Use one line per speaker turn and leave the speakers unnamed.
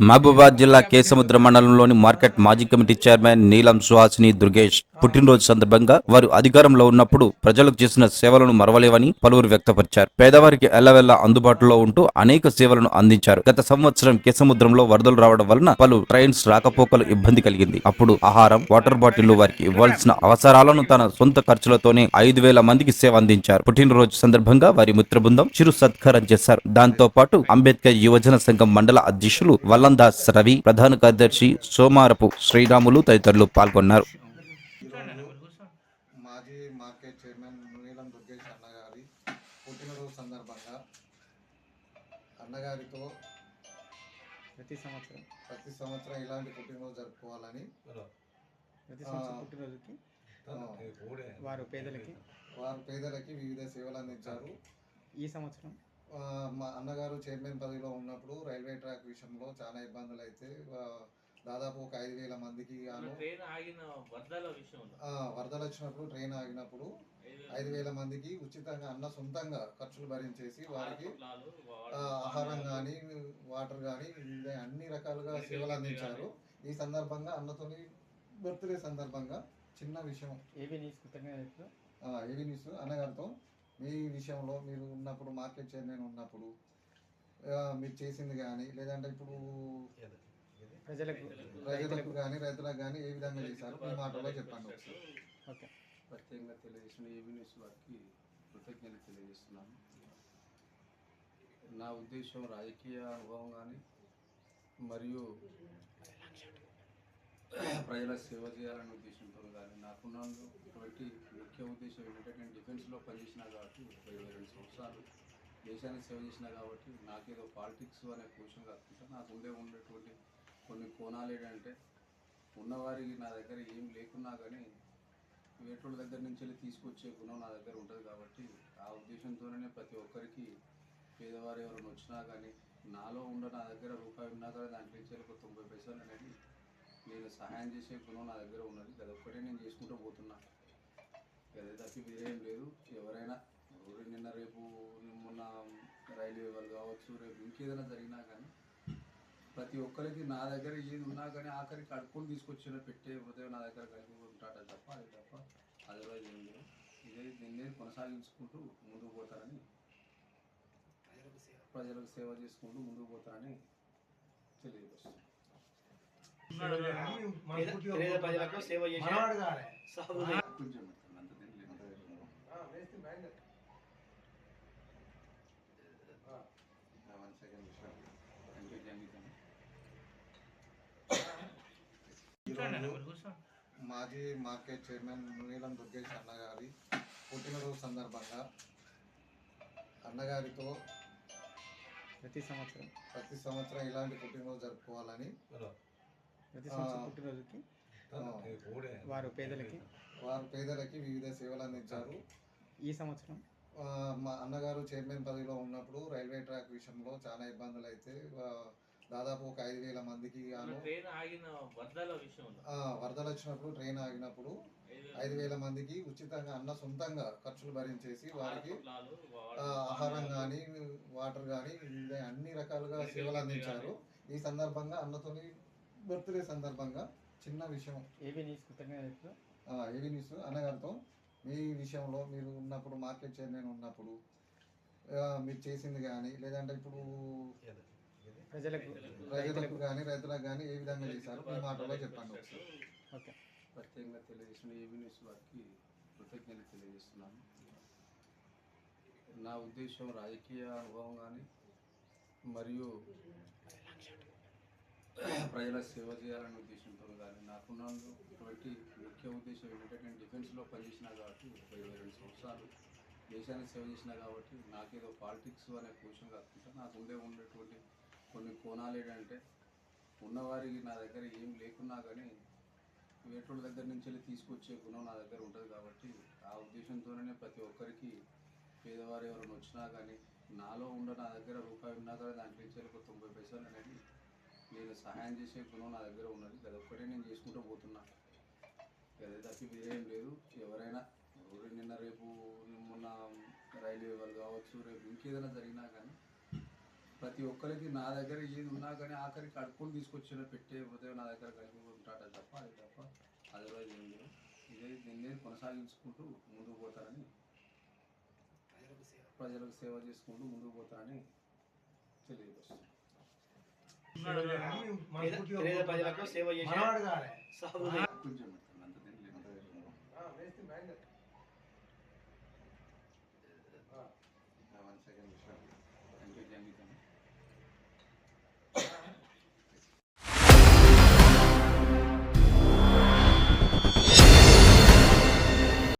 మహబూబాద్ జిల్లా కేసముద్ర మండలంలోని మార్కెట్ మాజీ కమిటీ చైర్మన్ నీలం సుహాసిని దుర్గేష్ పుట్టినరోజు సందర్భంగా వారు అధికారంలో ఉన్నప్పుడు ప్రజలకు చేసిన సేవలను మరవలేవని పలువురు వ్యక్తపరిచారు. పేదవారికి ఎల్లవెల్ల అందుబాటులో ఉంటూ అనేక సేవలను అందించారు. గత సంవత్సరం కేసముద్రంలో వరదలు రావడం వలన పలు ట్రైన్స్ రాకపోకలు ఇబ్బంది కలిగింది. అప్పుడు ఆహారం వాటర్ బాటిళ్ళు వారికి ఇవ్వాల్సిన అవసరాలను తన సొంత ఖర్చులతోనే ఐదు వేల మందికి సేవ అందించారు. పుట్టినరోజు సందర్భంగా వారి మిత్ర బృందం చిరు సత్కారం చేశారు. దాంతో పాటు అంబేద్కర్ యువజన సంఘం మండల అధ్యక్షులు వల్లందాస్ రవి ప్రధాన కార్యదర్శి సోమారపు శ్రీరాములు తదితరులు పాల్గొన్నారు
మాజీ మార్కెట్ చైర్మన్ నీలం దుర్గేష్ అన్నగారి పుట్టినరోజు సందర్భంగా అన్నగారితో
ప్రతి సంవత్సరం
ప్రతి సంవత్సరం ఇలాంటి పుట్టినరోజు జరుపుకోవాలని
ప్రతి సంవత్సరం
ఆ.
పుట్టినరోజుకి
ఆ,
వారు పేదలకి
వారు పేదలకి వివిధ సేవలు అందించారు
ఈ సంవత్సరం
మా అన్నగారు చైర్మన్ పదవిలో ఉన్నప్పుడు రైల్వే ట్రాక్ విషయంలో చాలా ఇబ్బందులు అయితే దాదాపు ఒక ఐదు వేల మందికి గాను
ట్రైన్ ఆగిన వరదల విషయంలో.
ఆ, వరదలు వచ్చినప్పుడు ట్రైన్ ఆగినప్పుడు ఐదు వేల మందికి ఉచితంగా అన్న సొంతంగా ఖర్చులు భరించేసి వారికి ఆహారం కానీ వాటర్ కానీ అన్ని రకాలుగా సేవలు అందించారు. ఈ సందర్భంగా అన్నతోని బర్త్డే సందర్భంగా చిన్న విషయం.
ఏవి న్యూస్
ఏవి న్యూస్ అన్నగారితో మీ విషయంలో మీరు ఉన్నప్పుడు మార్కెట్ చైర్మన్ ఉన్నప్పుడు మీరు చేసింది కానీ లేదంటే ఇప్పుడు
ప్రజలకు
రైతులకు కానీ రైతులకు కానీ ఏ విధంగా చేశారు? మీ మాటలో చెప్పండి
ఓకే.
ప్రత్యేకంగా తెలియజేసిన ఏబీ న్యూస్ వారికి కృతజ్ఞతలు తెలియజేస్తున్నాను. నా ఉద్దేశం రాజకీయ అనుభవం కానీ మరియు ప్రజల సేవ చేయాలనే ఉద్దేశంతో కానీ నాకున్నటువంటి ముఖ్య ఉద్దేశం ఏంటంటే నేను డిఫెన్స్లో పనిచేసిన కాబట్టి ఇరవై రెండు సంవత్సరాలు దేశానికి సేవ చేసినా కాబట్టి నాకేదో పాలిటిక్స్ అనే క్వశ్చన్ కాకుండా నాకు ఉండే ఉండేటువంటి కొన్ని కోణాలు ఏంటంటే ఉన్నవారికి నా దగ్గర ఏం లేకున్నా కానీ వేటోళ్ళ దగ్గర నుంచి వెళ్ళి తీసుకొచ్చే గుణం నా దగ్గర ఉంటుంది కాబట్టి ఆ ఉద్దేశంతోనే ప్రతి ఒక్కరికి పేదవారు ఎవరైనా వచ్చినా కానీ నాలో ఉండ నా దగ్గర రూపాయి ఉన్నా కానీ దాంట్లో నుంచి వెళ్ళి ఒక తొంభై పైసలు అనేది నేను సహాయం చేసే గుణం నా దగ్గర ఉన్నది. అదొక్కటే నేను చేసుకుంటూ పోతున్నా. అదే తప్పి వేరేం లేదు. ఎవరైనా ఎవరు నిన్న రేపు మొన్న రైల్వే వాళ్ళు కావచ్చు రేపు ఇంకేదైనా జరిగినా కానీ ప్రతి ఒక్కరికి నా దగ్గర ఏది ఉన్నా కానీ ఆఖరికి కడుక్కొని తీసుకొచ్చిన పెట్టే హృదయం నా దగ్గర కలిగి ఉంటాట తప్ప అది తప్ప అదర్వైజ్ ఏం లేదు. ఇదే దీన్ని కొనసాగించుకుంటూ ముందుకు పోతారని ప్రజలకు సేవ చేసుకుంటూ ముందుకు పోతారని తెలియజేస్తున్నాను
పేద ప్రజలకు సేవ చేసే
కొంచెం.
వన్ సెకండ్ మాజీ మార్కెట్ చైర్మన్ నీలం దుర్గేష్ అన్నగారి పుట్టినరోజు సందర్భంగా అన్నగారితో
ప్రతి సంవత్సరం.
ప్రతి సంవత్సరం ఇలాంటి పుట్టినరోజు జరుపుకోవాలని
ప్రతి సంవత్సరం. పుట్టినరోజుకి వారు పేదలకి.
వారు పేదలకి వివిధ సేవలు అందించారు.
ఈ సంవత్సరం?
మా అన్నగారు చైర్మన్ పదవిలో ఉన్నప్పుడు రైల్వే ట్రాక్ విషయంలో చాలా ఇబ్బందులు అయితే దాదాపు ఒక ఐదు వేల మందికి గాను
ట్రైన్ ఆగిన వరదల
వచ్చినప్పుడు ట్రైన్ ఆగినప్పుడు ఐదు వేల మందికి ఉచితంగా అన్న సొంతంగా ఖర్చులు భరించేసి వారికి ఆహారం కానీ వాటర్ కానీ అన్ని రకాలుగా సేవలు అందించారు. ఈ సందర్భంగా అన్నతోని బర్త్డే సందర్భంగా చిన్న విషయం
ఏవి న్యూస్
ఏవి న్యూస్ అన్నగారితో మీ విషయంలో మీరు ఉన్నప్పుడు మార్కెట్ చైర్మన్ ఉన్నప్పుడు మీరు చేసింది కానీ లేదంటే ఇప్పుడు
ప్రజలకు
రైతులకు కానీ రైతులకు కానీ ఏ విధంగా చేశారు? మీ మాటలో చెప్పండి
ఓకే.
ప్రత్యేకంగా తెలియజేసిన ఏబీ న్యూస్ వారికి కృతజ్ఞతలు తెలియజేస్తున్నాను. నా ఉద్దేశం రాజకీయ అనుభవం కానీ మరియు ప్రజల సేవ చేయాలనే ఉద్దేశంతో కానీ నాకున్నటువంటి ముఖ్య ఉద్దేశం ఏంటంటే నేను డిఫెన్స్లో పనిచేసిన కాబట్టి ఒక ఇరవై రెండు సంవత్సరాలు దేశానికి సేవ చేసిన కాబట్టి నాకేదో పాలిటిక్స్ అనే క్వశ్చన్ కాకుండా నాకు ఉండే ఉండేటువంటి కొన్ని కోణాలు ఏంటంటే ఉన్నవారికి నా దగ్గర ఏం లేకున్నా కానీ వేటోళ్ళ దగ్గర నుంచి వెళ్ళి తీసుకొచ్చే గుణం నా దగ్గర ఉంటుంది కాబట్టి ఆ ఉద్దేశంతోనే ప్రతి ఒక్కరికి పేదవారు ఎవరైనా వచ్చినా కానీ నాలో ఉండ నా దగ్గర రూపాయి ఉన్నా కానీ దాంట్లో నుంచి ఒక తొంభై పైసలు అనేది నేను సహాయం చేసే గుణం నా దగ్గర ఉన్నది. అదొక్కటే నేను చేసుకుంటూ పోతున్నా. అదే తప్పి వేరేం లేదు. ఎవరైనా ఎవరు నిన్న రేపు మొన్న రైల్వే వాళ్ళు కావచ్చు రేపు ఇంకేదైనా జరిగినా కానీ ప్రతి ఒక్కరికి నా దగ్గర ఏది ఉన్నా కానీ ఆఖరికి అడుపుని తీసుకొచ్చిన పెట్టే హృదయం నా దగ్గర కలిగి ఉంటాడు తప్ప అది తప్ప అదర్వైజ్ ఏం లేదు. ఇదే దీన్ని కొనసాగించుకుంటూ ముందుకు పోతారని ప్రజలకు సేవ. చేసుకుంటూ ముందుకు పోతారని తెలియజేస్తున్నాను
పేద పేద ప్రజలకు సేవ చేసే సహృదయ
కొంచెం అంత దీంట్లో